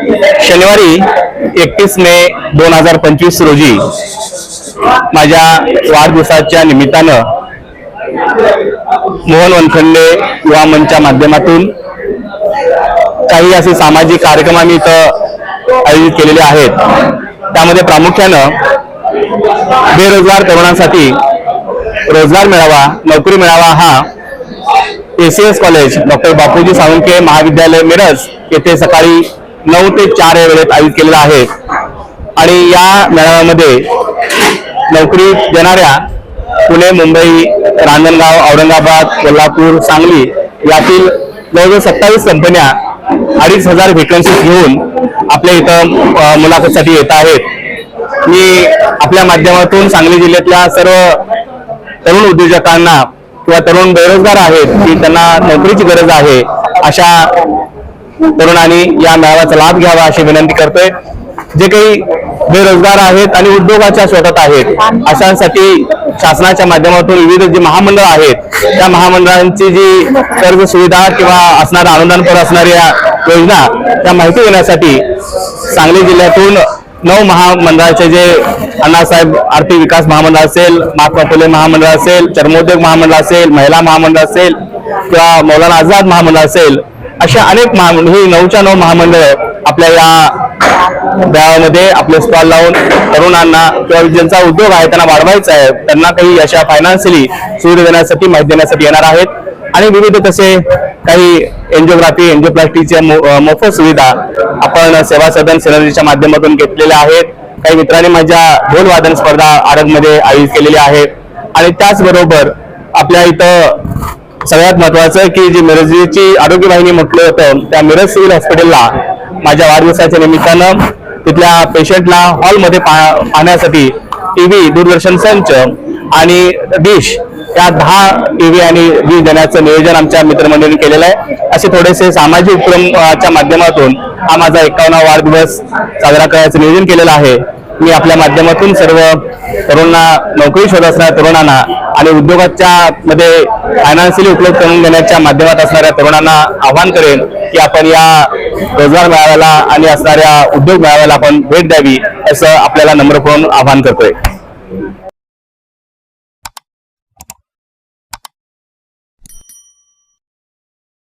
शनिवारी एकतीस मे दोन हजार पंचवीस रोजी माझ्या वाढदिवसाच्या निमित्तानं मोहन वनखंडे युवा मंचच्या माध्यमातून काही असे सामाजिक कार्यक्रम आम्ही इथं आयोजित केलेले आहेत. त्यामध्ये प्रामुख्यानं बेरोजगार तरुणांसाठी रोजगार मिळावा नोकरी मिळावा हा ACS college doctor Bapuji Salunke महाविद्यालय मिरज येथे सकाळी नऊ ते चार या वेळेत आयोजित केलेला आहे. आणि या मेळाव्यामध्ये नोकरी देणाऱ्या पुणे मुंबई रांजणगाव औरंगाबाद कोल्हापूर सांगली यातील जवळजवळ सत्तावीस कंपन्या अडीच हजार व्हेकन्सीज घेऊन आपल्या इथं मुलाखतीसाठी येत आहेत. मी आपल्या माध्यमातून सांगली जिल्ह्यातल्या सर्व तरुण उद्योजकांना किंवा तरुण बेरोजगार आहेत की त्यांना नोकरीची गरज आहे अशा तरुणांनी या मेळाव्याचा लाभ घ्यावा अशी विनंती करतोय. जे काही बेरोजगार आहेत आणि उद्योगाच्या शोधात आहेत अशांसाठी शासनाच्या माध्यमातून विविध जी महामंडळ आहेत त्या महामंडळांची जी कर्ज सुविधा किंवा असणाऱ्या अनुदानपर असणाऱ्या योजना त्या माहिती देण्यासाठी सांगली जिल्ह्यातून नऊ महामंडळाचे जे अण्णासाहेब आर्थिक विकास महामंडळ असेल महात्मा फुले महामंडळ असेल चर्मोद्योग महामंडळ असेल महिला महामंडळ असेल किंवा मौलाना आझाद महामंडळ असेल अशा अनेक महामंडळ ही नऊच्या नऊ महामंडळ आपल्या या गावामध्ये आपले स्टॉल लावून तरुणांना किंवा ज्यांचा उद्योग आहे त्यांना वाढवायचा आहे त्यांना काही अशा फायनान्शियली सुविधा देण्यासाठी माहिती देण्यासाठी येणार आहेत. आणि विविध तसे काही एन्जिओग्राफी एन्जिओप्लास्टिकच्या मो- मोफत सुविधा आपण सेवा सदन सिनर्जीच्या माध्यमातून घेतलेल्या आहेत. काही मित्रांनी माझ्या ढोल वादन स्पर्धा आरगमध्ये आयोजित केलेली आहे. आणि त्याचबरोबर आपल्या इथं सगळ्यात महत्वाचं की जी मिरजची आरोग्य वाहिनी म्हटलं होतं त्या मिरज सिव्हिल हॉस्पिटलला माझ्या वाढदिवसाच्या निमित्तानं तिथल्या पेशंटला हॉलमध्ये पा- पाहण्यासाठी टीव्ही दूरदर्शन संच आणि डिश या दहा टीव्ही आणि डिश देण्याचं नियोजन आमच्या मित्रमंडळींनी केलेलं आहे. असे थोडेसे सामाजिक उपक्रमाच्या माध्यमातून हा माझा एकावन्ना वाढदिवस साजरा करायचं नियोजन केलेलं आहे. मी आपल्या माध्यमातून सर्व तरुणांना नोकरी शोध असणाऱ्या तरुणांना आणि उद्योगाच्या मध्ये फायनान्शियली उपलब्ध करून देण्याच्या माध्यमात असणाऱ्या तरुणांना आव्हान करेन की आपण या रोजगार मेळाव्याला आणि असणाऱ्या उद्योग मेळाव्याला आपण भेट द्यावी असं आपल्याला नम्र करून आवाहन करतोय.